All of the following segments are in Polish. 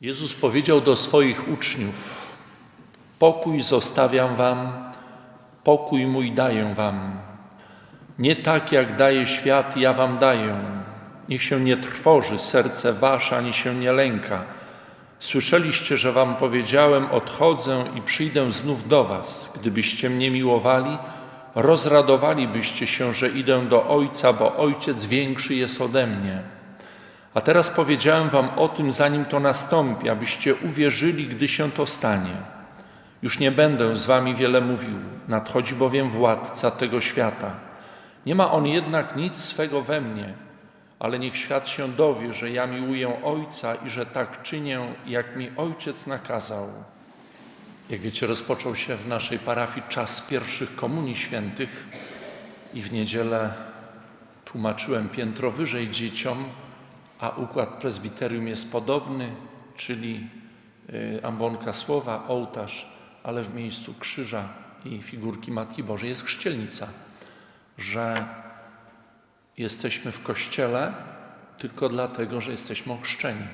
Jezus powiedział do swoich uczniów: Pokój zostawiam wam, pokój mój daję wam. Nie tak jak daje świat, ja wam daję. Niech się nie trwoży serce wasze, ani się nie lęka. Słyszeliście, że wam powiedziałem: Odchodzę i przyjdę znów do was. Gdybyście mnie miłowali, rozradowalibyście się, że idę do Ojca, bo Ojciec większy jest ode mnie. A teraz powiedziałem wam o tym, zanim to nastąpi, abyście uwierzyli, gdy się to stanie. Już nie będę z wami wiele mówił, nadchodzi bowiem władca tego świata. Nie ma on jednak nic swego we mnie, ale niech świat się dowie, że ja miłuję Ojca i że tak czynię, jak mi Ojciec nakazał. Jak wiecie, rozpoczął się w naszej parafii czas pierwszych komunii świętych i w niedzielę tłumaczyłem piętro wyżej dzieciom, a układ prezbiterium jest podobny, czyli y, ambonka słowa, ołtarz, ale w miejscu krzyża i figurki Matki Bożej jest chrzcielnica, że jesteśmy w kościele tylko dlatego, że jesteśmy ochrzczeni.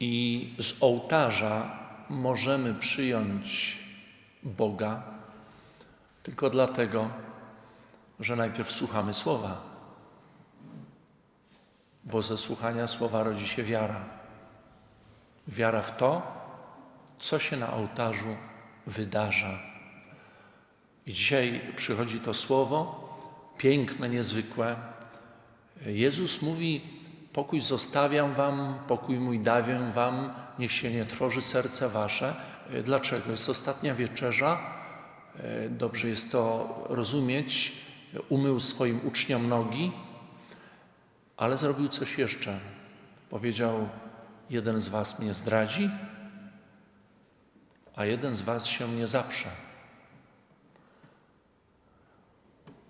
I z ołtarza możemy przyjąć Boga tylko dlatego, że najpierw słuchamy słowa, bo ze słuchania słowa rodzi się wiara. Wiara w to, co się na ołtarzu wydarza. I dzisiaj przychodzi to słowo, piękne, niezwykłe. Jezus mówi: Pokój zostawiam wam, pokój mój dawię wam, niech się nie trwoży serce wasze. Dlaczego? Jest ostatnia wieczerza. Dobrze jest to rozumieć. Umył swoim uczniom nogi, ale zrobił coś jeszcze. Powiedział: Jeden z was mnie zdradzi, a jeden z was się mnie zaprze.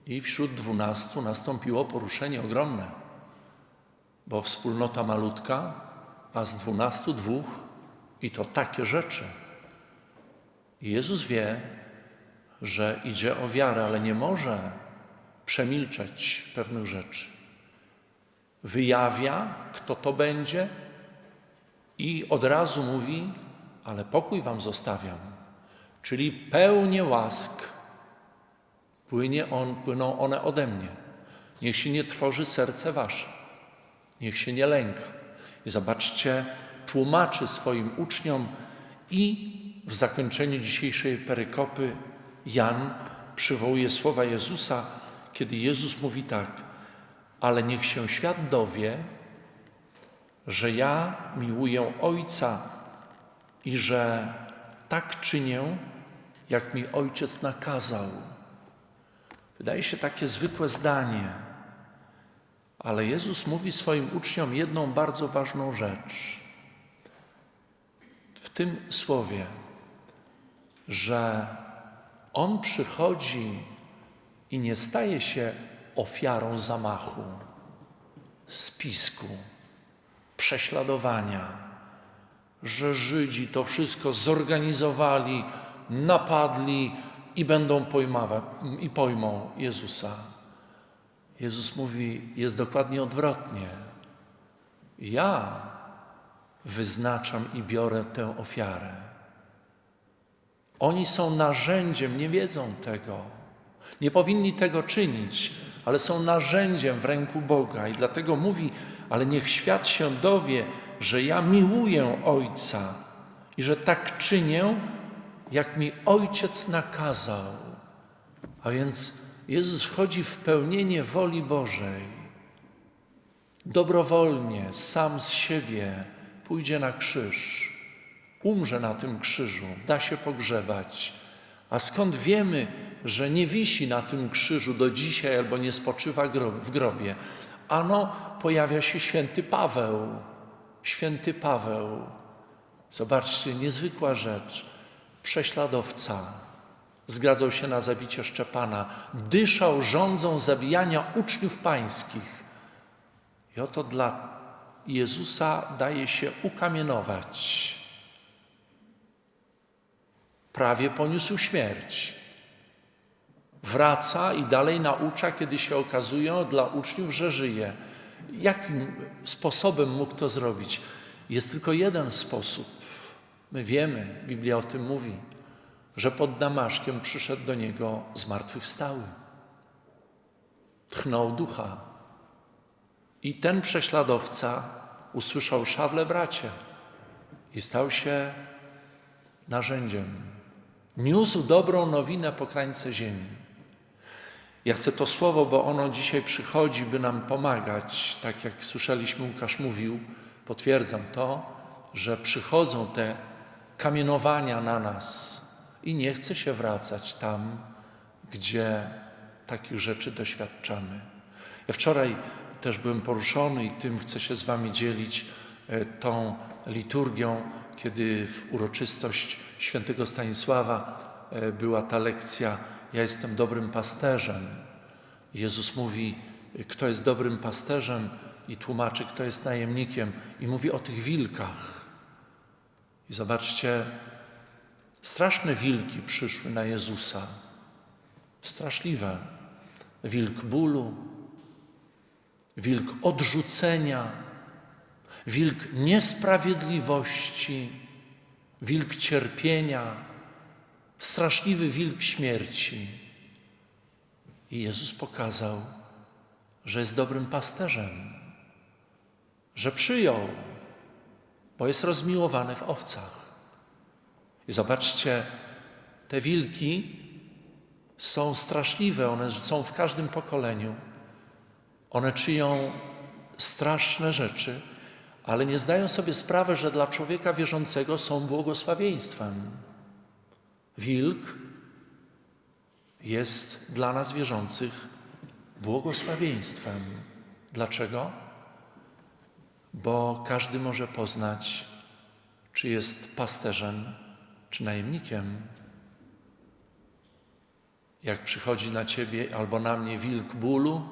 I wśród dwunastu nastąpiło poruszenie ogromne, bo wspólnota malutka, a z dwunastu dwóch i to takie rzeczy. I Jezus wie, że idzie o wiarę, ale nie może przemilczeć pewnych rzeczy. Wyjawia, kto to będzie, i od razu mówi: Ale pokój wam zostawiam, czyli pełnię łask. Płynie on, płyną one ode mnie. Niech się nie trwoży serce wasze, niech się nie lęka. I zobaczcie, tłumaczy swoim uczniom i w zakończeniu dzisiejszej perykopy Jan przywołuje słowa Jezusa, kiedy Jezus mówi tak: Ale niech się świat dowie, że ja miłuję Ojca i że tak czynię, jak mi Ojciec nakazał. Wydaje się takie zwykłe zdanie, ale Jezus mówi swoim uczniom jedną bardzo ważną rzecz. W tym słowie, że On przychodzi i nie staje się ofiarą zamachu, spisku, prześladowania, że Żydzi to wszystko zorganizowali, napadli, i będą pojmawać, i pojmą Jezusa. Jezus mówi, jest dokładnie odwrotnie. Ja wyznaczam i biorę tę ofiarę. Oni są narzędziem, nie wiedzą tego. Nie powinni tego czynić, ale są narzędziem w ręku Boga i dlatego mówi, ale niech świat się dowie, że ja miłuję Ojca i że tak czynię, jak mi Ojciec nakazał. A więc Jezus wchodzi w pełnienie woli Bożej. Dobrowolnie, sam z siebie pójdzie na krzyż, umrze na tym krzyżu, da się pogrzebać. A skąd wiemy, że nie wisi na tym krzyżu do dzisiaj albo nie spoczywa w grobie? Ano, pojawia się święty Paweł. Święty Paweł. Zobaczcie, niezwykła rzecz prześladowca, zgadzał się na zabicie Szczepana, dyszał rządzą zabijania uczniów pańskich. I oto dla Jezusa daje się ukamienować. Prawie poniósł śmierć. Wraca i dalej naucza, kiedy się okazuje dla uczniów, że żyje. jakim sposobem mógł to zrobić? Jest tylko jeden sposób. My wiemy, Biblia o tym mówi, że pod Damaszkiem przyszedł do niego zmartwychwstały. Tchnął ducha. I ten prześladowca usłyszał szawle bracie i stał się narzędziem. Niósł dobrą nowinę po krańce ziemi. Ja chcę to słowo, bo ono dzisiaj przychodzi, by nam pomagać. Tak jak słyszeliśmy, Łukasz mówił, potwierdzam to, że przychodzą te kamienowania na nas i nie chce się wracać tam, gdzie takich rzeczy doświadczamy. Ja wczoraj też byłem poruszony i tym chcę się z Wami dzielić e, tą liturgią, kiedy w uroczystość świętego Stanisława e, była ta lekcja Ja jestem dobrym pasterzem. Jezus mówi, kto jest dobrym pasterzem i tłumaczy, kto jest najemnikiem i mówi o tych wilkach. I zobaczcie, straszne wilki przyszły na Jezusa. Straszliwe. Wilk bólu, wilk odrzucenia, wilk niesprawiedliwości, wilk cierpienia, straszliwy wilk śmierci. I Jezus pokazał, że jest dobrym pasterzem, że przyjął, bo jest rozmiłowany w owcach. I zobaczcie, te wilki są straszliwe, one są w każdym pokoleniu. One czynią straszne rzeczy, ale nie zdają sobie sprawy, że dla człowieka wierzącego są błogosławieństwem. Wilk jest dla nas wierzących błogosławieństwem. Dlaczego? Bo każdy może poznać, czy jest pasterzem, czy najemnikiem. Jak przychodzi na ciebie albo na mnie wilk bólu,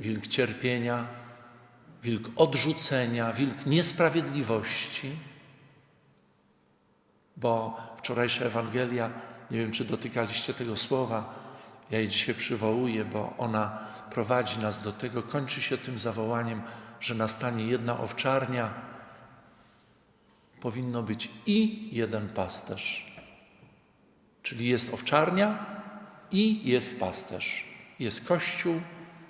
wilk cierpienia, wilk odrzucenia, wilk niesprawiedliwości, bo wczorajsza Ewangelia, nie wiem czy dotykaliście tego słowa, ja jej dzisiaj przywołuję, bo ona prowadzi nas do tego, kończy się tym zawołaniem, że nastanie jedna owczarnia, powinno być i jeden pasterz. Czyli jest owczarnia i jest pasterz. Jest Kościół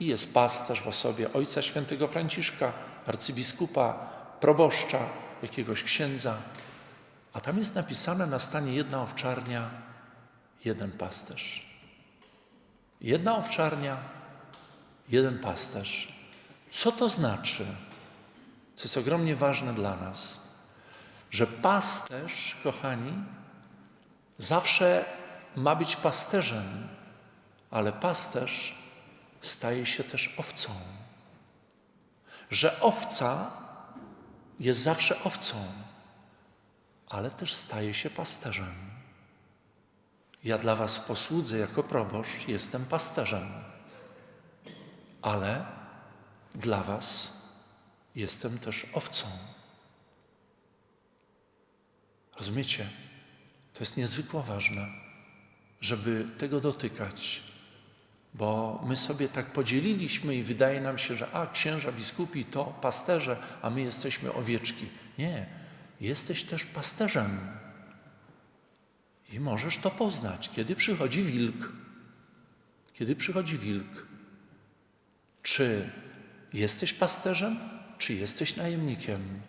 i jest pasterz w osobie Ojca Świętego Franciszka, arcybiskupa, proboszcza, jakiegoś księdza. A tam jest napisane, nastanie jedna owczarnia, jeden pasterz. Jedna owczarnia, jeden pasterz. Co to znaczy? Co jest ogromnie ważne dla nas, że pasterz, kochani, zawsze ma być pasterzem, ale pasterz staje się też owcą. Że owca jest zawsze owcą, ale też staje się pasterzem. Ja dla Was w posłudze jako proboszcz jestem pasterzem, ale dla Was jestem też owcą. Rozumiecie? To jest niezwykle ważne, żeby tego dotykać, bo my sobie tak podzieliliśmy i wydaje nam się, że a księża, biskupi to pasterze, a my jesteśmy owieczki. Nie, jesteś też pasterzem. I możesz to poznać, kiedy przychodzi wilk. Kiedy przychodzi wilk. Czy jesteś pasterzem, czy jesteś najemnikiem?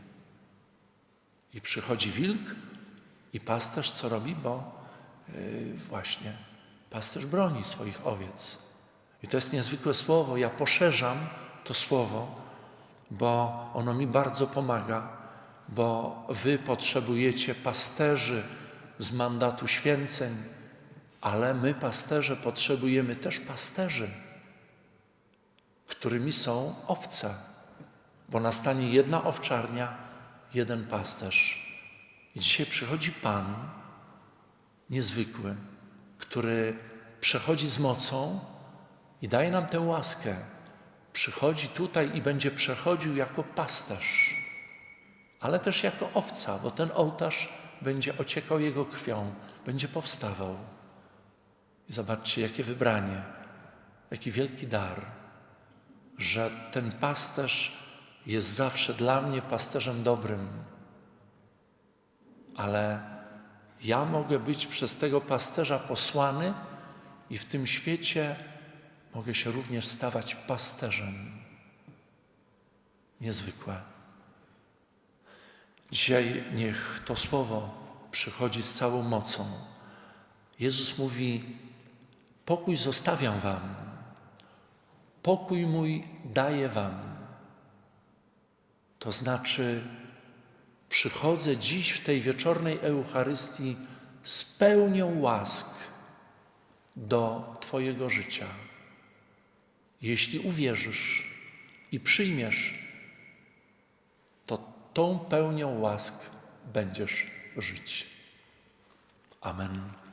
I przychodzi wilk, i pasterz co robi? Bo yy, właśnie pasterz broni swoich owiec. I to jest niezwykłe słowo. Ja poszerzam to słowo, bo ono mi bardzo pomaga, bo wy potrzebujecie pasterzy z mandatu święceń, ale my, pasterze, potrzebujemy też pasterzy, którymi są owce, bo nastanie jedna owczarnia, jeden pasterz. I dzisiaj przychodzi Pan niezwykły, który przechodzi z mocą i daje nam tę łaskę. Przychodzi tutaj i będzie przechodził jako pasterz, ale też jako owca, bo ten ołtarz będzie ociekał jego krwią, będzie powstawał. I zobaczcie, jakie wybranie, jaki wielki dar. że ten pasterz jest zawsze dla mnie pasterzem dobrym, ale ja mogę być przez tego pasterza posłany i w tym świecie mogę się również stawać pasterzem. Niezwykłe. Dzisiaj niech to słowo przychodzi z całą mocą. Jezus mówi: Pokój zostawiam Wam, pokój mój daję Wam. To znaczy, przychodzę dziś w tej wieczornej Eucharystii z pełnią łask do Twojego życia. Jeśli uwierzysz i przyjmiesz, tą pełnią łask będziesz żyć. Amen.